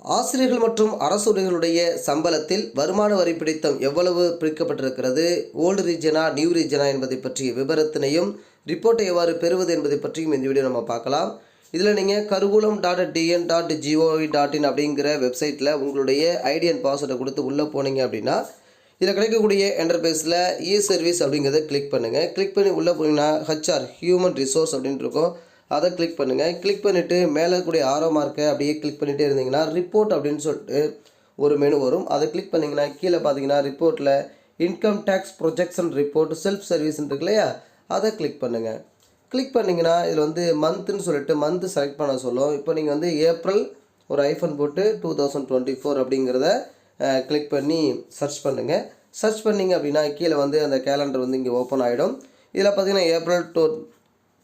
ஆசிரியர்கள் மற்றும் அரசுடைகளுடைய சம்பளத்தில் வருமான வரி பிடித்தம் எவ்வளவு பிரிக்கப்பட்டிருக்கிறது? ஓல்டு ரீஜனா நியூ ரீஜனா என்பதை பற்றிய விவரத்தினையும் ரிப்போர்ட்டை எவ்வாறு பெறுவது என்பதை பற்றியும் இந்த வீடியோ நம்ம பார்க்கலாம். இதில் நீங்கள் Karuvoolam dot TN dot GOV dot in அப்படிங்கிற வெப்சைட்டில் உங்களுடைய ஐடி அண்ட் பாஸ்வேர்டை கொடுத்து உள்ளே போனீங்க அப்படின்னா இதில் கிடைக்கக்கூடிய என்டர்பேஸில் இ சர்வீஸ் அப்படிங்கிறத கிளிக் பண்ணுங்கள் கிளிக் பண்ணி உள்ளே போனீங்கன்னா ஹச்ஆர் ஹியூமன் ரிசோர்ஸ் அப்படின்ட்டு இருக்கும். அதை கிளிக் பண்ணுங்கள் கிளிக் பண்ணிவிட்டு மேலே கூடிய ஆரோ மார்க்கை அப்படியே கிளிக் பண்ணிகிட்டே இருந்தீங்கன்னா ரிப்போர்ட் அப்படின்னு சொல்லிட்டு ஒரு மெனு வரும். அதை கிளிக் பண்ணிங்கன்னா கீழே பார்த்தீங்கன்னா ரிப்போர்ட்டில் income tax projection report self சர்வீஸ்னு இருக்கு இல்லையா? அதை கிளிக் பண்ணுங்கள் கிளிக் பண்ணிங்கன்னா இதில் வந்து மந்த்துன்னு சொல்லிட்டு மந்த்து செலக்ட் பண்ண சொல்லும். இப்போ நீங்கள் வந்து ஏப்ரல் ஒரு ஐஃபோன் போட்டு டூ தௌசண்ட் டுவெண்ட்டி ஃபோர் அப்படிங்கிறத கிளிக் பண்ணி சர்ச் பண்ணுங்கள் சர்ச் பண்ணிங்க அப்படின்னா கீழே வந்து அந்த கேலண்டர் வந்து இங்கே ஓப்பன் ஆகிடும் இதில் பார்த்தீங்கன்னா April to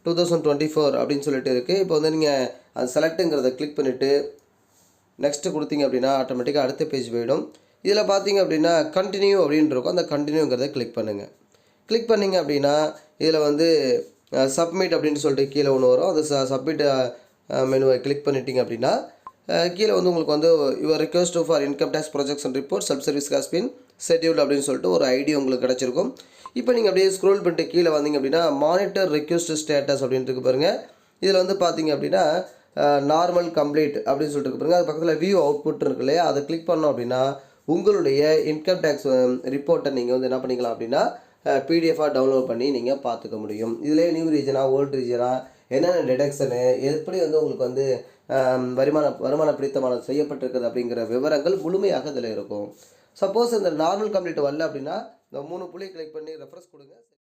two thousand twenty four அப்படின்னு சொல்லிட்டு இருக்குது இப்போ வந்து நீங்கள் அது செலக்ட்டுங்கிறத கிளிக் பண்ணிவிட்டு நெக்ஸ்ட்டு கொடுத்தீங்க அப்படின்னா ஆட்டோமேட்டிக்காக அடுத்த பேஜ் போயிடும். இதில் பார்த்தீங்க அப்படின்னா கண்டினியூ அப்படின்னு இருக்கும். அந்த கண்டினியூங்கிறத கிளிக் பண்ணுங்கள் கிளிக் பண்ணிங்க அப்படின்னா இதில் வந்து சப்மிட் அப்படின்னு சொல்லிட்டு கீழே ஒன்று வரும். அது ச சப்மிட் மெனுவை கிளிக் பண்ணிட்டீங்க அப்படின்னா கீழே வந்து உங்களுக்கு வந்து your request for income tax projection report sub service காஸ்பின் schedule அப்படின்னு சொல்லிட்டு ஒரு ஐடி உங்களுக்கு கிடச்சிருக்கும். இப்போ நீங்கள் அப்படியே ஸ்க்ரோல் பண்ணிட்டு கீழே வந்தீங்க அப்படின்னா மானிட்டர் ரெக்யூஸ்ட் ஸ்டேட்டஸ் அப்படின்ட்டு பாருங்கள் இதில் வந்து பார்த்தீங்க அப்படின்னா நார்மல் கம்ப்ளீட் அப்படின்னு சொல்லிட்டு பாருங்கள் அது பக்கத்தில் வியூ அவுட்புட் இருக்கு இல்லையா? அதை கிளிக் பண்ணோம் அப்படின்னா உங்களுடைய இன்கம் டேக்ஸ் ரிப்போர்ட்டை நீங்கள் வந்து என்ன பண்ணிக்கலாம் அப்படின்னா பிடிஎஃபாக டவுன்லோட் பண்ணி நீங்கள் பார்த்துக்க முடியும். இதிலே நியூ ரீஜனா ஓல்டு ரீஜனா என்னென்ன டிடக்ஷனு எப்படி வந்து உங்களுக்கு வந்து வருமான வருமான பிடித்தமான செய்யப்பட்டிருக்குது அப்படிங்கிற விவரங்கள் முழுமையாக இதில் இருக்கும். சப்போஸ் இந்த நார்மல் கம்ப்ளீட் வரல அப்படின்னா இந்த மூணு புள்ளியை கிளிக் பண்ணி ரெஃப்ரெஸ் கொடுங்க.